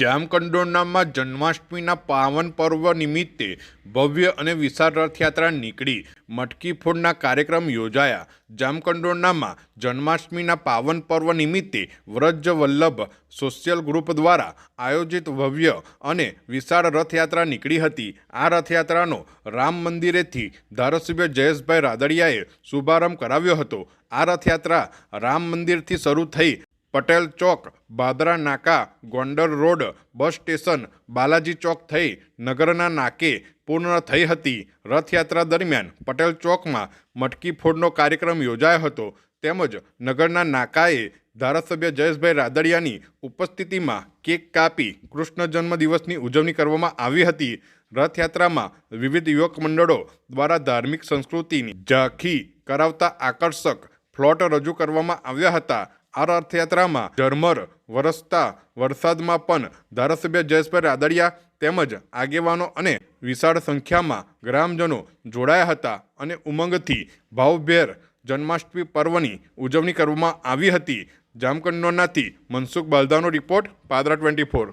જામકંડોરણામાં જન્માષ્ટમીના પાવન પર્વ નિમિત્તે ભવ્ય અને વિશાળ રથયાત્રા નીકળી. મટકી ફોડના કાર્યક્રમ યોજાયા. જામકંડોરણામાં જન્માષ્ટમીના પાવન પર્વ નિમિત્તે વ્રજ વલ્લભ સોશિયલ ગ્રુપ દ્વારા આયોજિત ભવ્ય અને વિશાળ રથયાત્રા નીકળી હતી. આ રથયાત્રાનો રામ મંદિરેથી ધારાસભ્ય જયેશભાઈ રાદડિયાએ શુભારંભ કરાવ્યો હતો. આ રથયાત્રા રામ મંદિરથી શરૂ થઈ Patel Chowk, Badra Naka, Gondal road, bus station, Balaji Chowk થઈ નગરના નાકે પૂર્ણ થઈ હતી. રથયાત્રા દરમિયાન પટેલ ચોકમાં મટકી ફોડનો કાર્યક્રમ યોજાયો હતો. તેમજ નગરના નાકાએ ધારાસભ્ય જયેશભાઈ રાદડિયાની ઉપસ્થિતિમાં કેક કાપી કૃષ્ણ જન્મદિવસની ઉજવણી કરવામાં આવી હતી. રથયાત્રામાં વિવિધ યુવક મંડળો દ્વારા ધાર્મિક સંસ્કૃતિની ઝાંખી કરાવતા આકર્ષક ફ્લોટ રજૂ કરવામાં આવ્યા હતા. આ રથયાત્રામાં ઝરમર, વરસતા, વરસાદમાં પણ ધારાસભ્ય જયેશભાઈ રાદડિયા તેમજ આગેવાનો અને વિશાળ સંખ્યામાં ગ્રામજનો જોડાયા હતા અને ઉમંગથી ભાવભેર જન્માષ્ટમી પર્વની ઉજવણી કરવામાં આવી હતી જામકંડોનાથી Mansukh બાલદાનો report, Padra twenty four